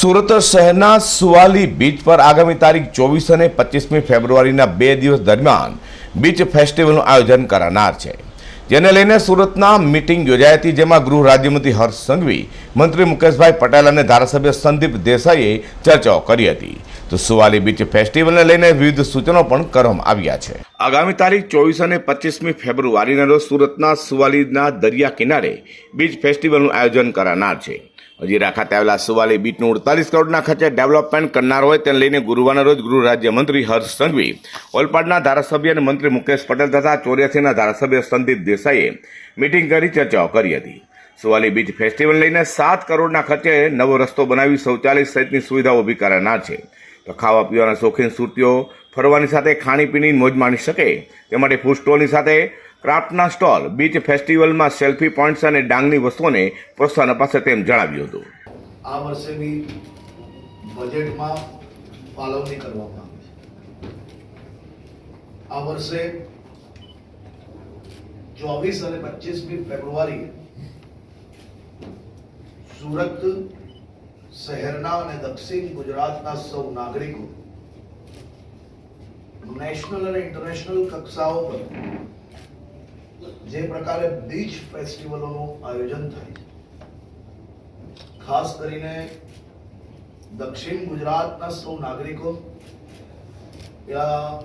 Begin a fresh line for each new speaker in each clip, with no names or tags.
સુરત શહેરના સુવાલી બીચ પર આગામી તારીખ ચોવીસ અને પચીસમી ફેબ્રુઆરીના બે દિવસ દરમિયાન બીચ ફેસ્ટિવલનું આયોજન કરાનાર છે. જેને લઈને સુરતના મીટિંગ યોજાઈ હતી, જેમાં ગૃહ રાજ્યમંત્રી હર્ષ સંઘવી, મંત્રી મુકેશભાઈ પટેલ અને ધારાસભ્ય સંદીપ દેસાઈએ ચર્ચાઓ કરી હતી. તો સુવાલી બીચ ફેસ્ટિવલને લઈને વિવિધ સૂચનો પણ કરવામાં આવ્યા છે. આગામી તારીખ ચોવીસ અને પચીસમી ફેબ્રુઆરીના રોજ સુરતના સુવાલીના દરિયા કિનારે બીચ ફેસ્ટિવલનું આયોજન કરાનાર છે. હજીરા ખાતે આવેલા સુવાલી બીચનું અડતાલીસ કરોડના ખર્ચે ડેવલપમેન્ટ કરનાર હોય તેને લઈને ગુરુવારના રોજ ગૃહ રાજ્યમંત્રી હર્ષ સંઘવી, ઓલપાડના ધારાસભ્ય અને મંત્રી મુકેશ પટેલ તથા ચોર્યાસીના ધારાસભ્ય સંદીપ દેસાઈએ મીટિંગ કરી ચર્ચાઓ કરી હતી. સુવાલી બીચ ફેસ્ટિવલ લઈને સાત કરોડના ખર્ચે નવો રસ્તો બનાવી શૌચાલય સહિતની સુવિધાઓ ઊભી કરાનાર છે. તો ખાવા પીવાના શોખીન સુરતીઓ ફરવાની સાથે ખાણીપીણી મોજ માણી શકે, તે માટે ફૂડ સ્ટોલની સાથે ક્રાફ્ટના સ્ટોલ, બીચ ફેસ્ટિવલમાં સેલ્ફી પોઈન્ટ્સ અને ડાંગની વસ્તુઓને પ્રોત્સાહન અપાશે તેમ જણાવ્યું હતું.
આ વર્ષેની બજેટમાં ફાળવણી કરવામાં આવી આ વર્ષે ચોવીસ અને પચીસમી ફેબ્રુઆરી સુરત શહેરના અને દક્ષિણ ગુજરાતના સૌ નાગરિકો નેશનલ અને ઇન્ટરનેશનલ કક્ષાઓ પર જે પ્રકારે બીચ ફેસ્ટિવલોનું આયોજન થાય છે. ખાસ કરીને દક્ષિણ ગુજરાતના સૌ નાગરિકો ત્યાં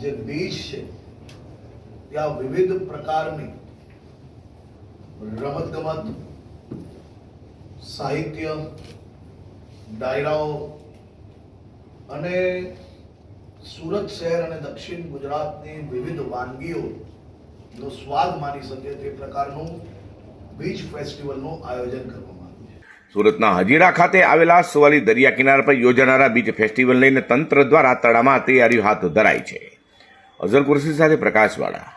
જે બીચ છે, ત્યાં વિવિધ પ્રકારની રમતગમત, સાહિત્ય, ડાયરાઓ અને સુરત શહેર અને દક્ષિણ ગુજરાતની વિવિધ વાનગીઓ નો સ્વાદ માની શકે તે પ્રકારનું બીચ ફેસ્ટિવલનું આયોજન કરવામાં
સુરતના હજીરા ખાતે આવેલા સુવાલી દરિયા કિનારા પર યોજાનારા બીચ ફેસ્ટિવલ લઈને તંત્ર દ્વારા તળામાં તૈયારીઓ હાથ ધરાઈ છે. અઝર કુરશી સાથે પ્રકાશવાળા